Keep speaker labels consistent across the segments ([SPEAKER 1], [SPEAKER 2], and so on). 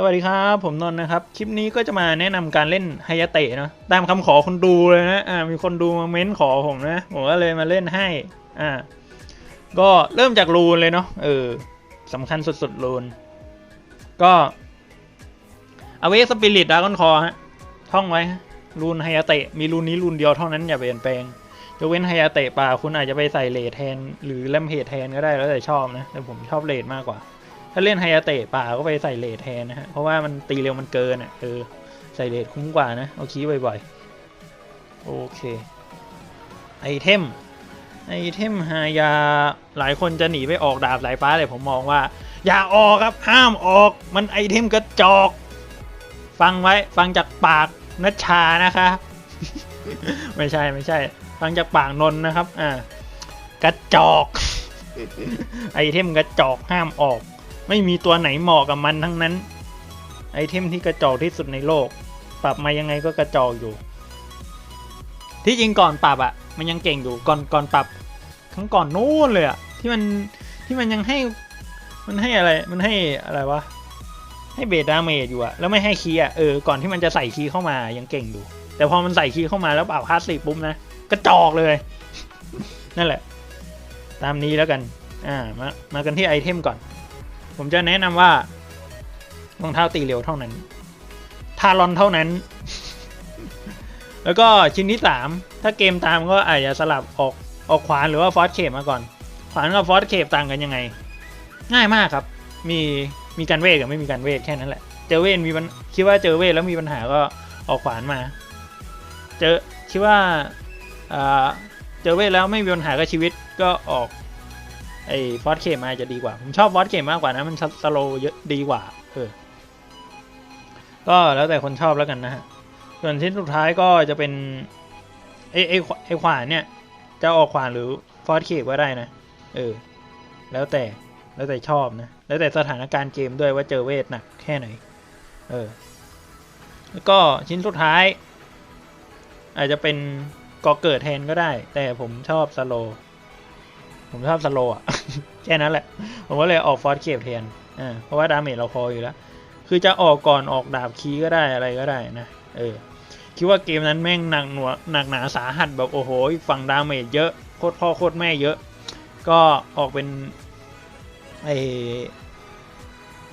[SPEAKER 1] สวัสดีครับ ผมนนท์นะครับ คลิปนี้ก็จะมาแนะนำการเล่นไฮยาเตะเนาะตามคำขอคนดูเลยนะอ่ามีคนดูมาเม้นขอผมนะผมก็เลยมาเล่นให้อ่าก็เริ่มจากรูนเลยเนาะเออสำคัญสุดๆรูน ก็อเวสปิริตดากอนคอฮะท่องไว้รูนไฮยาเตะมีรูนนี้รูนเดียวเท่านั้นอย่าเปลี่ยนแปลงยกเว้นไฮยาเตะป่าคุณอาจจะไปใส่เลทแทน หรือแลมเพจแทนก็ได้แล้วแต่ชอบนะแต่ผมชอบเลทมากกว่า ถ้าเล่นไฮยาเตะป่าก็ไปใส่เลทแทนนะฮะ เพราะว่ามันตีเร็วมันเกินอะเออใส่เลทคุ้มกว่านะ เอาคีบ่อยๆ โอเค ไอเทม ไอเทมฮายา หลายคนจะหนีไปออกดาบสายฟ้าแต่ผมมองว่า อย่าออกครับ ห้ามออก มันไอเทมกระจอก ฟังไว้ ฟังจากปากนัชชานะคะ ไม่ใช่ไม่ใช่ ฟังจากปากนนท์นะครับ อ่า กระจอก ไอเทมกระจอกห้ามออก ไม่มีตัวไหนเหมาะกับมันทั้งนั้น ไอเทมที่กระจอกที่สุดในโลก ปรับมายังไงก็กระจอกอยู่ ที่จริงก่อนปรับอะมันยังเก่งอยู่ก่อนก่อนปรับครั้งก่อนนู้นเลยอะที่มันที่มันยังให้มันให้อะไรมันให้อะไรวะให้เบสดาเมจอยู่อะแล้วไม่ให้คีย์อะเออก่อนที่มันจะใส่คีย์เข้ามายังเก่งอยู่ แต่พอมันใส่คีย์เข้ามาแล้วปรับพาสซีฟปุ๊บนะกระจอกเลย นั่นแหละ ตามนี้แล้วกัน อ่ามามากันที่ไอเทมก่อน ผมจะแนะนำว่ารองเท้าตีเร็วเท่านั้น ทารอนเท่านั้น แล้วก็ชิ้นที่สามถ้าเกมตามก็อาจจะสลับออกออกขวานหรือว่าฟอสเคปมาก่อน ขวานกับฟอสเคปต่างกันยังไง ง่ายมากครับ มีมีการเวทกับไม่มีการเวทแค่นั้นแหละ เจอเวทมีปัญคิดว่าเจอเวทแล้วมีปัญหาก็ออกขวานมา เจอคิดว่าอ่าเจอเวทแล้วไม่มีปัญหากับชีวิตก็ออก ไอ้ฟอสเคมาจะดีกว่า ผมชอบฟอสเคมากกว่านะ มันสโลเยอะดีกว่า เออ ก็แล้วแต่คนชอบแล้วกันนะฮะ ส่วนชิ้นสุดท้ายก็จะเป็นไอ้ไอ้ไอ้ขวานเนี่ย จะออกขวานหรือฟอสเคก็ได้นะ เออ แล้วแต่ แล้วแต่ชอบนะ แล้วแต่สถานการณ์เกมด้วยว่าเจอเวทหนักแค่ไหน เออ แล้วก็ชิ้นสุดท้าย อาจจะเป็นก่อเกิดแทนก็ได้ แต่ผมชอบสโล ผมชอบสโลอะ แค่นั้นแหละ ผมก็เลยออกฟอสเคปแทนอ่าเพราะว่าดาเมจเราพออยู่แล้ว คือจะออกก่อนออกดาบคีก็ได้อะไรก็ได้นะ เออ คิดว่าเกมนั้นแม่งหนักหนวหนักหนาสาหัสแบบโอ้โหฝั่งดาเมจเยอะโคตรพ่อโคตรแม่เยอะ ก็ออกเป็นไอ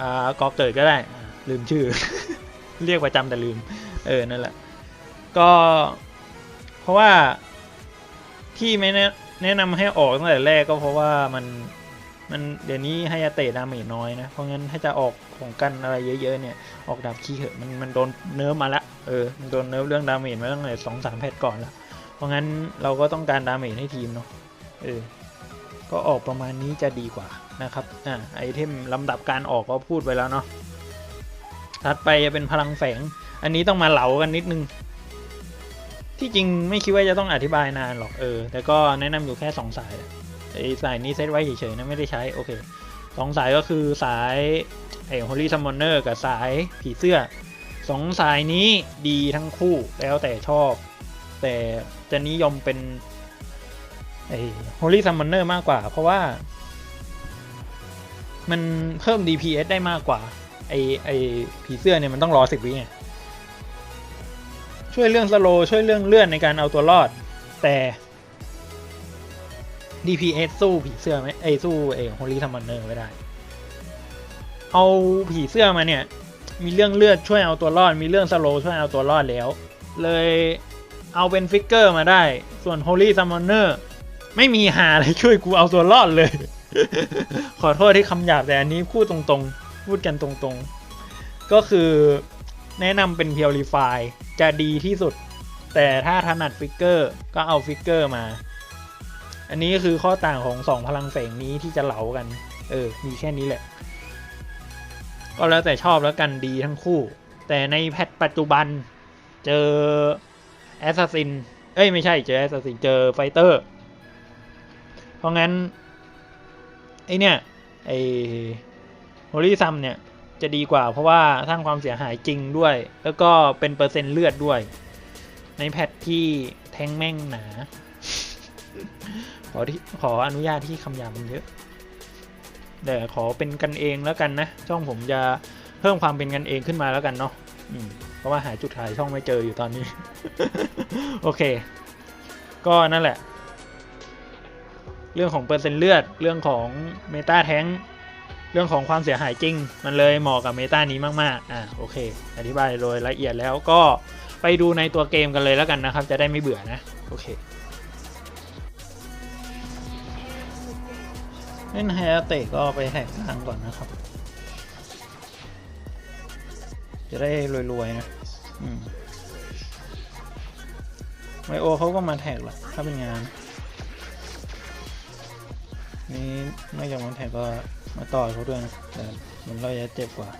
[SPEAKER 1] อ่ากอเกิดก็ได้ ลืมชื่อ เรียกประจำแต่ลืม เออ นั่นแหละ ก็เพราะว่าที่ไม่แนะ แนะนำให้ออกตั้งแต่แรกก็เพราะว่ามันมันเดี๋ยวนี้ให้ยาเตะดาเมจน้อยนะ เพราะงั้นถ้าจะออกของกันอะไรเยอะๆเนี่ย ออกดาบขี้เหอะมันมันโดนเนิร์ฟมาละ เออ มันโดนเนิร์ฟเรื่องดาเมจมาตั้งแต่สองสามแพทก่อนแล้วเพราะงั้นเราก็ต้องการดาเมจให้ทีมเนาะ เออ ก็ออกประมาณนี้จะดีกว่านะครับ อ่า ไอเทมลำดับการออกก็พูดไปแล้วเนาะ ถัดไปจะเป็นพลังแฝง อันนี้ต้องมาเหลากันนิดนึง ที่จริงไม่คิดว่าจะต้องอธิบายนานหรอกเออ แต่ก็แนะนำอยู่แค่สองสายไอสายนี้เซตไว้เฉยๆนะไม่ได้ใช้โอเคสองสายก็คือสายไอ Holy Summoner กับสายผีเสื้อสองสายนี้ดีทั้งคู่แล้วแต่ชอบ แต่จะนิยมเป็นไอ Holy Summoner มากกว่า เพราะว่า มันเพิ่ม DPS ได้มากกว่า ไอไอผีเสื้อเนี่ยมันต้องรอสิบวิไง ช่วยเรื่องสโลช่วยเรื่องเลื่อนในการเอาตัวรอด แต่ DPS สู้ผีเสื้อไหมไอยสู้เอฮอลลี่ทัมมันเนอร์ไม่ได้ เอาผีเสื้อมาเนี่ย มีเรื่องเลือดช่วยเอาตัวรอด มีเรื่องสโลช่วยเอาตัวรอดแล้ว เลยเอาเป็นฟิกเกอร์มาได้ ส่วน Holy Summoner ไม่มีหาอะไรช่วยกูเอาตัวรอดเลย ขอโทษที่คำหยาบแต่อันนี้พูดตรงๆ พูดกันตรงๆ ก็คือ แนะนำเป็น Purify จะดีที่สุด แต่ถ้าถนัดฟิกเกอร์ก็เอาฟิกเกอร์มา อันนี้คือข้อต่างของสองพลังแฝงนี้ที่จะเหลากัน เออ มีแค่นี้แหละ ก็แล้วแต่ชอบแล้วกันดีทั้งคู่ แต่ในแพทปัจจุบันเจอแอสซัสซิน เอ้ย ไม่ใช่เจอแอสซัสซิน เจอไฟเตอร์ เพราะงั้น ไอเนี่ยไอโฮลี่ซัมเนี่ย จะดีกว่า เพราะว่าสร้างความเสียหายจริงด้วย แล้วก็เป็นเปอร์เซ็นต์เลือดด้วย ในแพทที่แทงแม่งหนา ขอที่ขออนุญาตที่คำหยาบมันเยอะ แต่ขอเป็นกันเองแล้วกันนะ ช่องผมจะเพิ่มความเป็นกันเองขึ้นมาแล้วกันเนาะเพราะว่าหาจุดขายช่องไม่เจออยู่ตอนนี้ โอเค ก็นั่นแหละ เรื่องของเปอร์เซ็นต์เลือด เรื่องของเมตาแท้ง เรื่องของความเสียหายจริง มันเลยเหมาะกับเมตานี้มาก ๆ อ่าโอเค อธิบายโดยละเอียดแล้วก็ไปดูในตัวเกมกันเลยแล้วกันนะครับ จะได้ไม่เบื่อนะ โอเคเล่นไฮอาเตะก็ไปแท็กทางก่อนนะครับ จะได้รวย ๆ นะ อืมไมโอเขาก็มาแท็กหละถ้าเป็นงาน นี่ไม่ยอมมาแท็กก็ มาต่อยเขาด้วยนะแต่เหมันเราจะเจ็บกว่า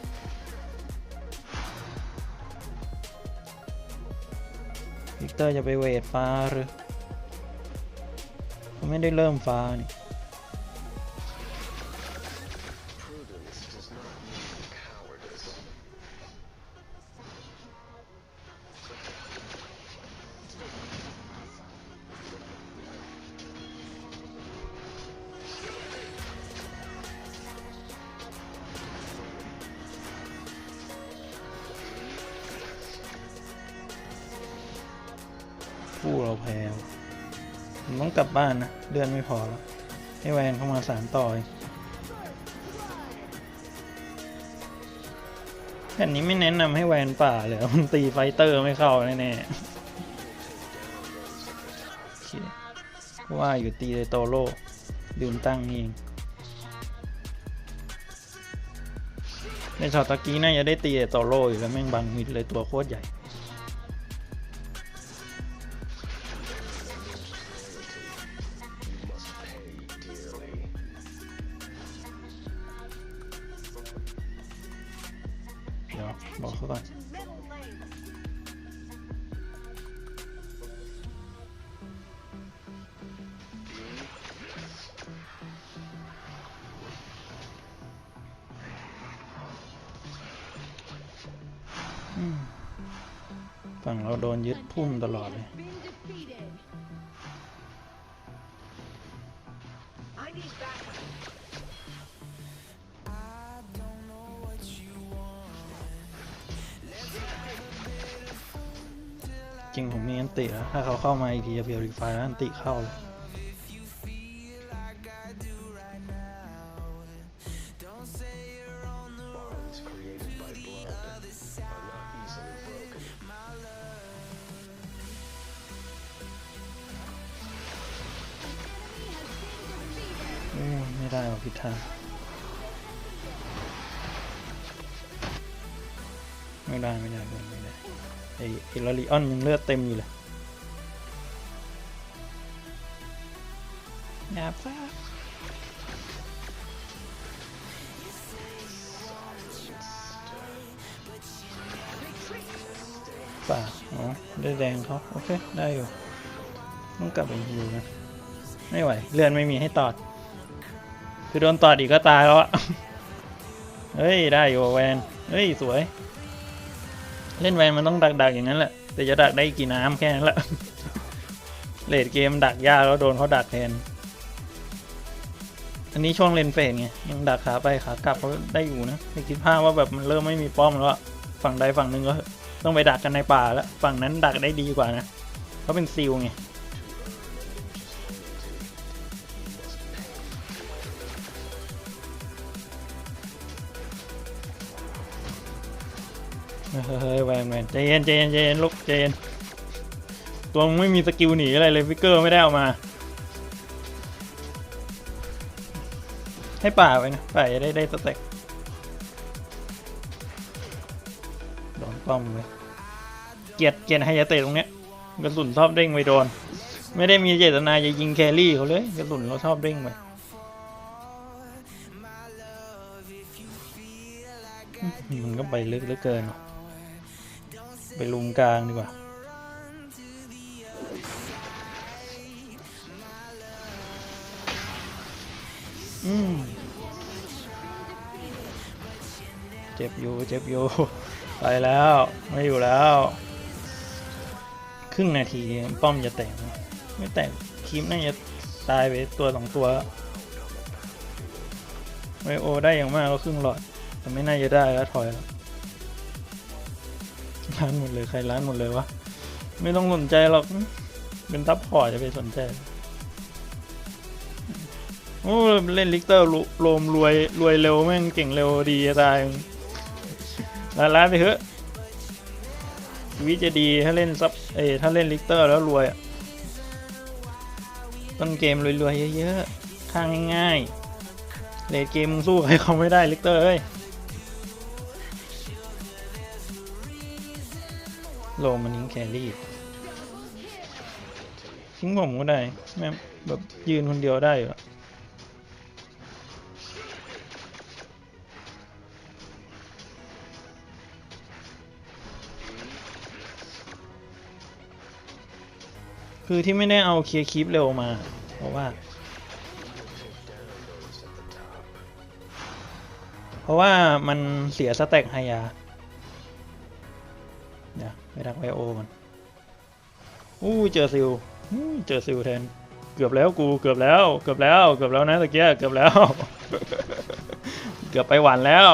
[SPEAKER 1] วิกเตอร์จะไปเวทฟ้าหรือเขาไม่ได้เริ่มฟ้านี่ เราแพ้ผมต้องกลับบ้านนะ เดือนไม่พอแล้ว ให้แวนเข้ามาสารต่ออีกแผ่นนี้ไม่แนะนำให้แวนป่าเลยมันตีไฟเตอร์ไม่เข้าแน่ๆว่าอยู่ตีเลยโตโร่ลืมตั้งนี่เองในช็อตตะกี้น่าจะได้ตีเลยโตโร่อยู่แล้วแม่งบังมิดเลยตัวโคตรใหญ่ จริงผมมีอันติแล้วถ้าเขาเข้ามาอีกทีจะเบียวรีไฟแล้วอันติเข้าเลย ไม่ได้ไม่ได้ไม่ได้ไม่ได้ไอเอลลิออนยังเลือดเต็มอยู่เลยอย่าฟ้าป่าอ๋อได้แดงเขาโอเค ได้อยู่ ต้องกลับไปฮิวนะ ไม่ไหว เลือนไม่มีให้ตอด คือโดนตอดอีกก็ตายแล้วอะเฮ้ย ได้อยู่แวน เฮ้ย สวย เล่นแวนมันต้องดักๆอย่างนั้นแหละ แต่จะดักได้กี่น้ำแค่นั้นแหละ เลดเกมดักยากแล้วโดนเขาดักแทน อันนี้ช่วงเลนเฟสไงยังดักขาไปขากลับเขาได้อยู่นะแต่คิดภาพว่าแบบมันเริ่มไม่มีป้อมแล้วฝั่งใดฝั่งหนึ่งก็ต้องไปดักกันในป่าแล้ว ฝั่งนั้นดักได้ดีกว่านะเขาเป็นซิลไง เฮ้ยแวนแวนใจเย็นใจเย็นใจเย็นลุกใจเย็นตัวมึงไม่มีสกิลหนีอะไรเลยฟิกเกอร์ไม่ได้เอามา ให้ป่าไว้นะป่าจะได้ได้สเต็กโดนป้อมเลยเกลียดเกลียดไฮยาเตะตรงเนี้ยกระสุนชอบเด้งไปโดน ไม่ได้มีเจตนาจะยิงแครี่เขาเลยกระสุนเราชอบเด้งไปมันก็ไปลึกเหลือเกินว่ะ ไปลุมกลางดีกว่าอืมเจ็บอยู่เจ็บอยู่ไปแล้วไม่อยู่แล้ว ครึ่งนาทีป้อมจะแตกไม่แตกคลิปน่าจะตายไปตัวสองตัวไวโอได้อย่างมากก็ครึ่งหลอด แต่ไม่น่าจะได้แล้วถอยแล้ว ร้านหมดเลยใครร้านหมดเลยวะไม่ต้องสนใจหรอก เป็นทับพอร์ตจะไปสนใจโอ้เล่นลิกเตอร์รุโรมรวยรวยเร็วแม่งเก่งเร็วดีตายร้านร้านไปเถอะชีวิตจะดีถ้าเล่นซับเอถ้าเล่นลิกเตอร์แล้วรวยอะต้นเกมรวยๆเยอะๆข้างง่ายๆเลดเกมสู้ใครเขาไม่ได้ลิกเตอร์เอ้ย โลมันทิ้งแครี่ทิ้งผมก็ได้แม่แบบยืนคนเดียวได้เหรอคือที่ไม่ได้เอาเคลียร์คลิปเร็วมา เพราะว่า เพราะว่ามันเสียสแต็กไฮยา เดี๋ยวไปดักไวโอมันอู้เจอซิลเจอซิลแทน เกือบแล้วกูเกือบแล้ว เกือบแล้ว เกือบแล้วนะตะเกียเกือบแล้ว เกือบไปหวานแล้ว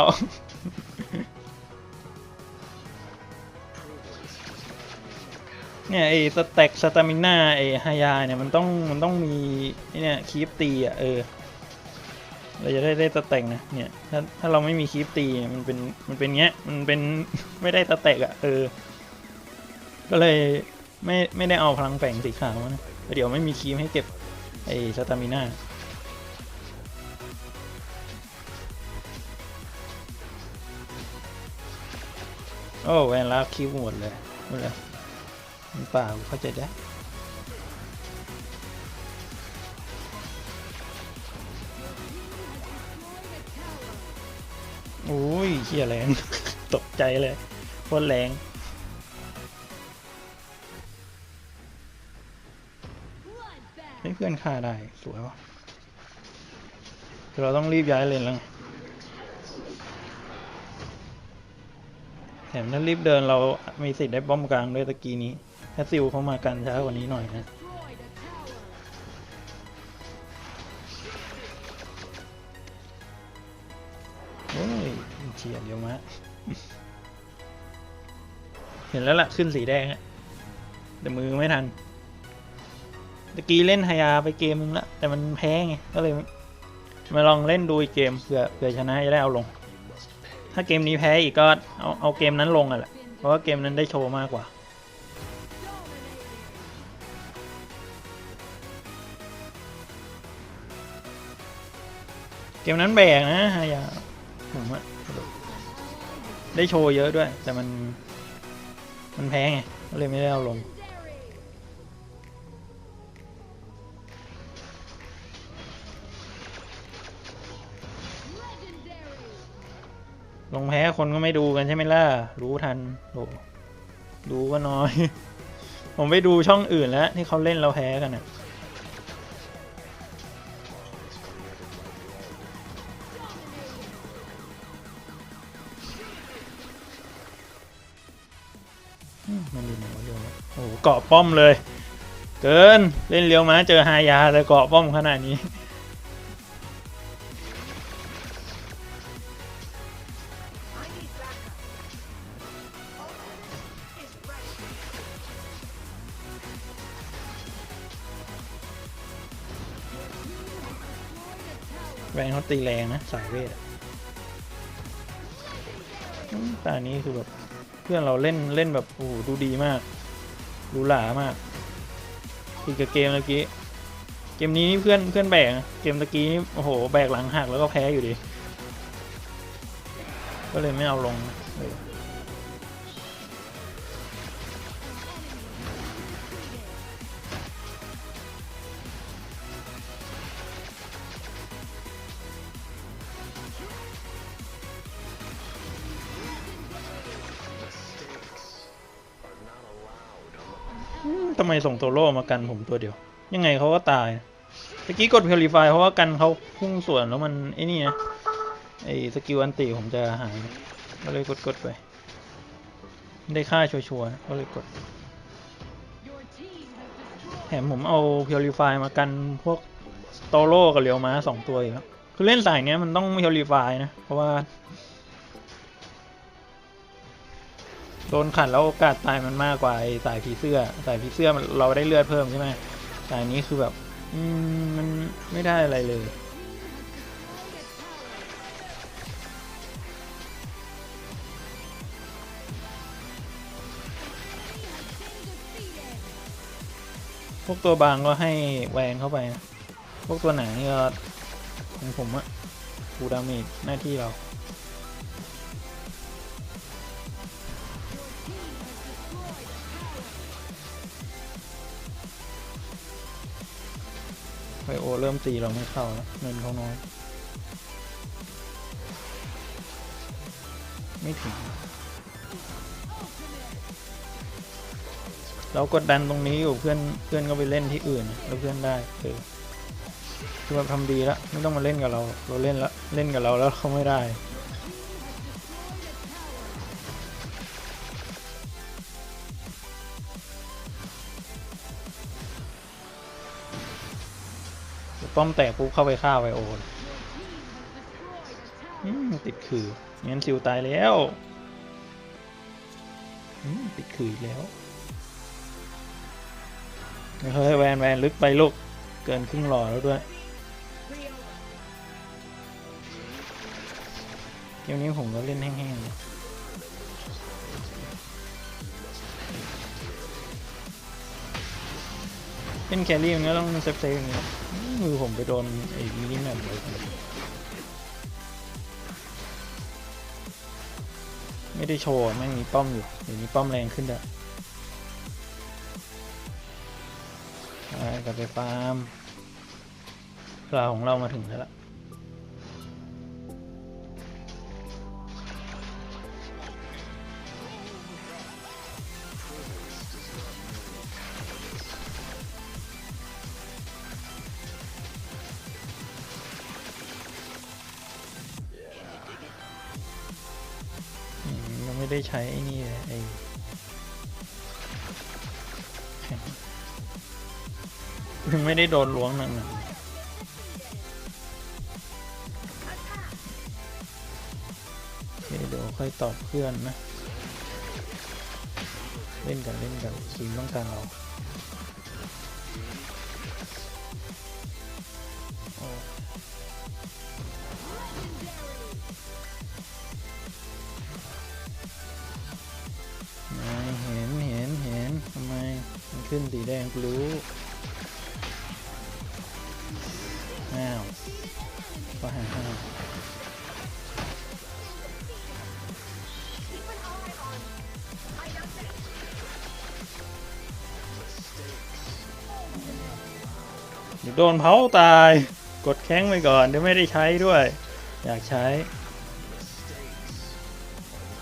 [SPEAKER 1] เนี่ยไอ้สแต็กสตามิน่าไอ้ฮายาเนี่ยมันต้องมันต้องมีเนี่ยคีปตีอะเออเราจะได้ได้สแต็กนะเนี่ยถ้าถ้าเราไม่มีคีปตีมันเป็นมันเป็นเงี้ยมันเป็นไม่ได้สแต็กอะเออ ก็เลยไม่ไม่ได้เอาพลังแฝงสีขาวนะเดี๋ยวไม่มีคีมให้เก็บไอ้สตามิน่าโอ้แวนลาคิวหมดเลยหมดเลยมันเปล่าเข้าใจได้โอ้ยเฮียแรง ตกใจเลยโคตรแรง ให้เพื่อนฆ่าได้ สวยวะเราต้องรีบย้ายเลนแล้วไงแถมถ้ารีบเดินเรามีสิทธิ์ได้ป้อมกลางด้วยตะกี้นี้ ถ้าซิลเข้ามากันช้ากว่านี้หน่อยนะโอ้ยเฉียดเดียวมะเห็นแล้วล่ะ ขึ้นสีแดงอะแต่มือไม่ทัน ตะกี้เล่นฮายาไปเกมนึงละแต่มันแพ้ไงก็เลยมาลองเล่นดูอีกเกมเผื่อเผื่อชนะจะได้เอาลง ถ้าเกมนี้แพ้อีกก็เอาเอาเกมนั้นลงอะแหละเพราะว่าเกมนั้นได้โชว์มากกว่าเกมนั้นแบกนะฮายาผมอะได้โชว์เยอะด้วย แต่มัน มันแพ้ไงก็เลยไม่ได้เอาลง คนก็ไม่ดูกันใช่ไหมล่ะ รู้ทันโหดูก็น้อย ผมไปดูช่องอื่นแล้ว ที่เขาเล่นเราแพ้กันอะมมันอยู่ไหนวะเรียวมโอ้โหเกาะป้อมเลย เกินเล่นเรียวมาเจอฮายาแต่เกาะป้อมขนาดนี้ เขาตีแรงนะ สายเวทอะอืมตานี้คือแบบเพื่อนเราเล่นเล่นแบบโอ้ดูดีมาก ดูหลามากติดกับเกมเมื่อกี้ เกมนี้นี่เพื่อนเพื่อนแบก เกมตะกี้นี่โอ้โหแบกหลังหักแล้วก็แพ้อยู่ดี ก็เลยไม่เอาลงเลยำไมส่งโซโล่มากันผมตัวเดียว ยังไงเขาก็ตายตะกี้กดเพลิฟายเพราะว่ากันเขาพุ่งสวนแล้วมันไอ้นี่นะไอ้สกิลอันติผมจะหายก็เลยกดกดๆไป ได้ค่าชัวร์ๆนะก็เลยกดแถมผมเอาเพียวรีไฟมากันพวกโตโร่กับเรียวมาสองตัวอีกแล้วคือเล่นสายเนี้ยมันต้องเพียวรีไฟนะ เพราะว่า โดนขัดแล้วโอกาสตายมันมากกว่าไอ้สายผีเสื้อ สายผีเสื้อมันเราได้เลือดเพิ่มใช่ไหมสายนี้คือแบบมันไม่ได้อะไรเลย พวกตัวบางก็ให้แหวนเข้าไปนะ พวกตัวหนานี่ก็ของผมอะฟูดาเมจหน้าที่เรา เริ่มตีเราไม่เข้าแล้วเงินเขาน้อย ไม่ถึง เรากดดันตรงนี้อยู่เพื่อนเพื่อนก็ไปเล่นที่อื่น แล้วเพื่อนได้เออคือแบบทำดีแล้วไม่ต้องมาเล่นกับเรา เราเล่นแล้วเล่นกับเราแล้วเขาไม่ได้ ป้อมแตกปุ๊บเข้าไปฆ่าไวโอลติดขื่องั้นซิวตายแล้วติดขื่ออีกแล้วเฮ้ยแวนแวนลึกไปลูก เกินครึ่งหลอดแล้วด้วยเกมนี้ผมก็เล่นแห้งๆเลยเล่นแครี่มันก็ต้องเซฟเซฟอย่างนี้ มือผมไปโดนไอ้มินิแมนเลยไม่ได้โชว์ไม่งมีป้อมอยู่เดี๋ยวนี้ป้อมแรงขึ้นด้วไปกลับไปฟาร์มเวลาของเรามาถึงแล้วล่ะ ไม่ได้ใช้ไอ้นี่เลยไอ้ยังไม่ได้โดนล้วงหนักๆเคเดี๋ยวค่อยตอบเพื่อนนะ เล่นกันเล่นกันทีมต้องการเรา ขึ้นสีแดงกูรู้ อ้าวก็หาห้าโดนเผาตาย กดแข้งไปก่อนเดี๋ยวไม่ได้ใช้ด้วย อยากใช้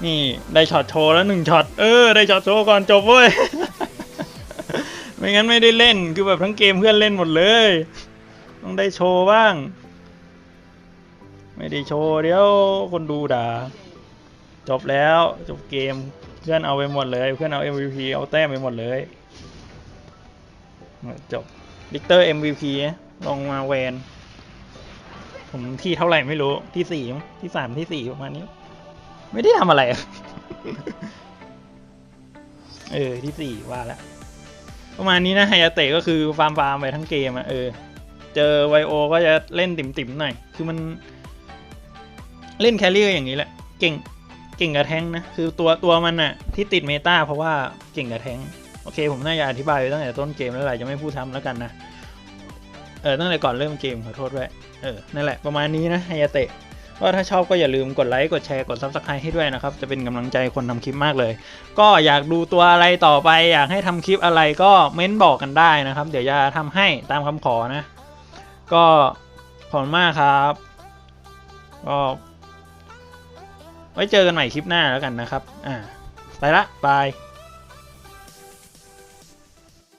[SPEAKER 1] นี่ ได้ช็อตโชว์แล้วหนึ่งช็อต เออ ได้ช็อตโชว์ก่อนจบเว้ย ไม่งั้นไม่ได้เล่นคือแบบทั้งเกมเพื่อนเล่นหมดเลย ต้องได้โชว์บ้างไม่ได้โชว์เดี๋ยวคนดูด่า จบแล้วจบเกมเพื่อนเอาไปหมดเลย เพื่อนเอา MVP เอาแต้มไปหมดเลยจบลิกเตอร์ MVP ลงมาแวน ผมที่เท่าไหร่ไม่รู้ที่สี่ที่สามที่สี่ประมาณนี้ ไม่ได้ทำอะไร เออ ที่สี่ว่าแล้ว ประมาณนี้นะไฮยาเตะก็คือฟาร์มฟาร์มไปทั้งเกมอะเออ เจอไวโอก็จะเล่นติ่มๆหน่อย คือมัน เล่นแครี่อย่างนี้แหละ เก่ง เก่งกับแทงนะ คือตัวตัวมันอะที่ติดเมตาเพราะว่าเก่งกับแทงโอเค ผมน่าจะอธิบายไปตั้งแต่ต้นเกมแล้วแหละจะไม่พูดทำแล้วกันนะ เออตั้งแต่ก่อนเริ่มเกมขอโทษด้วย เออ นั่นแหละประมาณนี้นะไฮยาเตะ ก็ถ้าชอบก็อย่าลืมกดไลค์กดแชร์กด subscribe ให้ด้วยนะครับ จะเป็นกำลังใจคนทำคลิปมากเลย ก็อยากดูตัวอะไรต่อไป อยากให้ทำคลิปอะไรก็เม้นบอกกันได้นะครับ เดี๋ยวจะทำให้ตามคำขอนะ ก็ขอบคุณมากครับก็ไว้เจอกันใหม่คลิปหน้าแล้วกันนะครับ อ่า ไปละ บาย